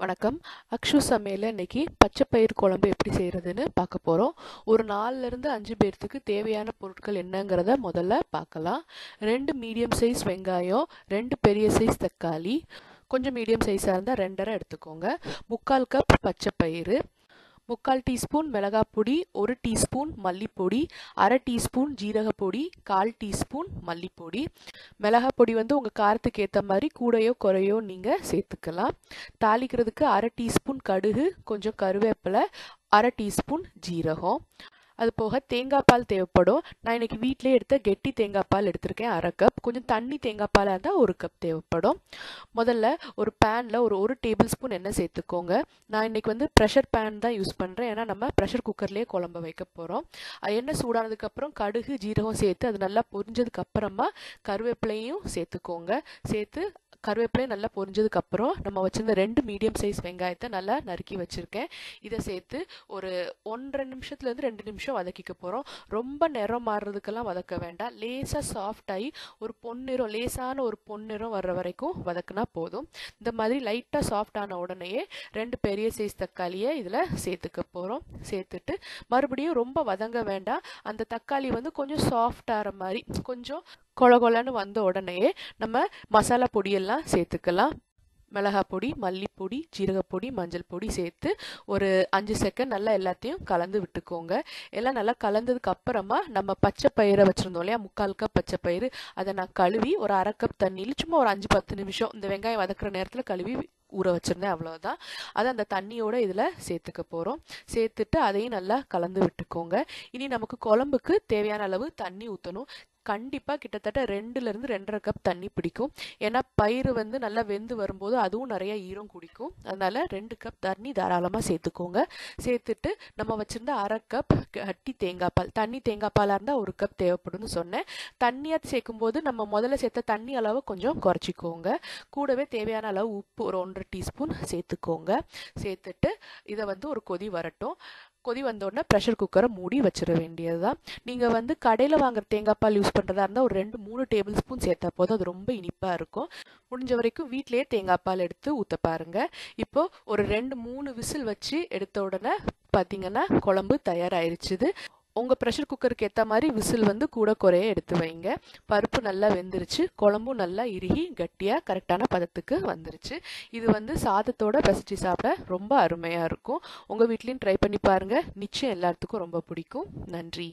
வணக்கம். அக்ஷு சமையலில் இன்னைக்கு பச்சைப்பயிர் குழம்பு எப்படி செய்கிறதுன்னு பார்க்க போகிறோம் ஒரு நாலுலேருந்து அஞ்சு பேர்த்துக்கு தேவையான பொருட்கள் என்னங்கிறத முதல்ல பார்க்கலாம். ரெண்டு மீடியம் சைஸ் வெங்காயம் ரெண்டு பெரிய சைஸ் தக்காளி. கொஞ்சம் மீடியம் சைஸாக இருந்தால் ரெண்டரை எடுத்துக்கோங்க. முக்கால் கப் பச்சைப்பயிறு முக்கால் டீஸ்பூன் மிளகாப்பொடி ஒரு டீஸ்பூன் மல்லிப்பொடி அரை டீஸ்பூன் ஜீரகப்பொடி கால் டீஸ்பூன் மல்லிப்பொடி. மிளகாப்பொடி வந்து உங்கள் காரத்துக்கு ஏற்ற மாதிரி கூடையோ குறையோ நீங்கள் சேர்த்துக்கலாம். தாளிக்கிறதுக்கு அரை டீஸ்பூன் கடுகு கொஞ்சம் கருவேப்பிலை அரை டீஸ்பூன் ஜீரகம். அது போக தேங்காய் பால் தேவைப்படும். நான் இன்னைக்கு வீட்டிலே எடுத்த கெட்டி தேங்காய் பால் எடுத்திருக்கேன் அரை கப் கொஞ்சம் தண்ணி தேங்காய் பாலாக இருந்தால் ஒரு கப் தேவைப்படும். முதல்ல ஒரு பேனில் ஒரு ஒரு டேபிள் ஸ்பூன் எண்ணெய் சேர்த்துக்கோங்க. நான் இன்னைக்கு வந்து ப்ரெஷர் பேன் தான் யூஸ் பண்ணுறேன் ஏன்னா நம்ம ப்ரெஷர் குக்கர்லேயே குழம்பு வைக்க போகிறோம் எண்ணெய் சூடானதுக்கப்புறம் கடுகு ஜீரகம் சேர்த்து அது நல்லா பொரிஞ்சதுக்கப்புறமா கருவேப்பிலையும் சேர்த்துக்கோங்க. சேர்த்து கருவேப்பிலையும் நல்லா பொரிஞ்சதுக்கு அப்புறம் நம்ம வச்சிருந்த ரெண்டு மீடியம் சைஸ் வெங்காயத்தை நல்லா நறுக்கி வச்சுருக்கேன். இதை சேர்த்து ஒரு ஒன்றரை நிமிஷத்துலேருந்து ரெண்டு நிமிஷம் வதக்கிக்க போகிறோம் ரொம்ப நிறம் மாறுறதுக்கெல்லாம் வதக்க வேண்டாம். லேசாக சாஃப்ட் ஆகி ஒரு பொன்னிறம் லேசான ஒரு பொன்னிறம் வர்ற வரைக்கும் வதக்குனா போதும். இந்த மாதிரி லைட்டாக சாஃப்ட் ஆன உடனேயே ரெண்டு பெரிய சைஸ் தக்காளியை இதில் சேர்த்துக்க போகிறோம் சேர்த்துட்டு மறுபடியும் ரொம்ப வதங்க வேண்டாம். அந்த தக்காளி வந்து கொஞ்சம் சாஃப்ட் ஆகிற மாதிரி கொஞ்சம் கொல கொலன்னு வந்த உடனே நம்ம மசாலா பொடியெல்லாம் சேர்த்துக்கலாம். மிளகாய் பொடி மல்லிப்பொடி ஜீரகப்பொடி மஞ்சள் பொடி சேர்த்து ஒரு அஞ்சு செகண்ட் நல்லா எல்லாத்தையும் கலந்து விட்டுக்கோங்க. எல்லாம் நல்லா கலந்ததுக்கு அப்புறமா நம்ம பச்சை பயிரை வச்சுருந்தோம் இல்லையா? முக்கால் கப் பச்சை பயிறு. அதை நான் கழுவி ஒரு அரை கப் தண்ணியில் சும்மா ஒரு அஞ்சு பத்து நிமிஷம் இந்த வெங்காயம் வதக்குற நேரத்தில் கழுவி ஊற வச்சுருந்தேன் அவ்வளோதான் அதை அந்த தண்ணியோட இதில் சேர்த்துக்க போகிறோம் சேர்த்துட்டு அதையும் நல்லா கலந்து விட்டுக்கோங்க. இனி நமக்கு குழம்புக்கு தேவையான அளவு தண்ணி ஊற்றணும் கண்டிப்பாக கிட்டத்தட்ட ரெண்டுலேருந்து ரெண்டரை கப் தண்ணி பிடிக்கும். ஏன்னா பயிறு வந்து நல்லா வெந்து வரும்போது அதுவும் நிறைய ஈரம் குடிக்கும். அதனால் ரெண்டு கப் தண்ணி தாராளமாக சேர்த்துக்கோங்க. சேர்த்துட்டு நம்ம வச்சுருந்த அரை கப் கட்டி தேங்காய் பால் தண்ணி தேங்காய் பாலாக இருந்தால் ஒரு கப் தேவைப்படும்னு சொன்னேன். தண்ணியாக சேர்க்கும்போது நம்ம முதல்ல சேர்த்த தண்ணி அளவு கொஞ்சம் குறைச்சிக்கோங்க. கூடவே தேவையான அளவு உப்பு ஒரு ஒன்றரை டீஸ்பூன் சேர்த்துக்கோங்க. சேர்த்துட்டு இதை வந்து ஒரு கொதி வரட்டும். கொதி வந்தோடனே ப்ரெஷர் குக்கரை மூடி வச்சிட வேண்டியது தான் நீங்கள் வந்து கடையில் வாங்குற தேங்காய் பால் யூஸ் பண்ணுறதா இருந்தால் ஒரு ரெண்டு மூணு டேபிள் ஸ்பூன் சேர்த்தா போதும். அது ரொம்ப இனிப்பாக இருக்கும். முடிஞ்ச வரைக்கும் வீட்டிலேயே தேங்காய் பால் எடுத்து ஊற்ற பாருங்க. இப்போ ஒரு ரெண்டு மூணு விசில் வச்சு எடுத்த உடனே பார்த்தீங்கன்னா குழம்பு தயாராகிருச்சுது உங்கள் ப்ரெஷர் குக்கருக்கு ஏற்ற மாதிரி விசில் வந்து கூட குறைய எடுத்து வைங்க. பருப்பு நல்லா வெந்துருச்சு. குழம்பும் நல்லா இறுகி கட்டியாக கரெக்டான பதத்துக்கு வந்துருச்சு. இது வந்து சாதத்தோட பசிச்சு சாப்பிட ரொம்ப அருமையாக இருக்கும். உங்கள் வீட்லேயும் ட்ரை பண்ணி பாருங்கள் நிச்சயம் எல்லாத்துக்கும் ரொம்ப பிடிக்கும். நன்றி.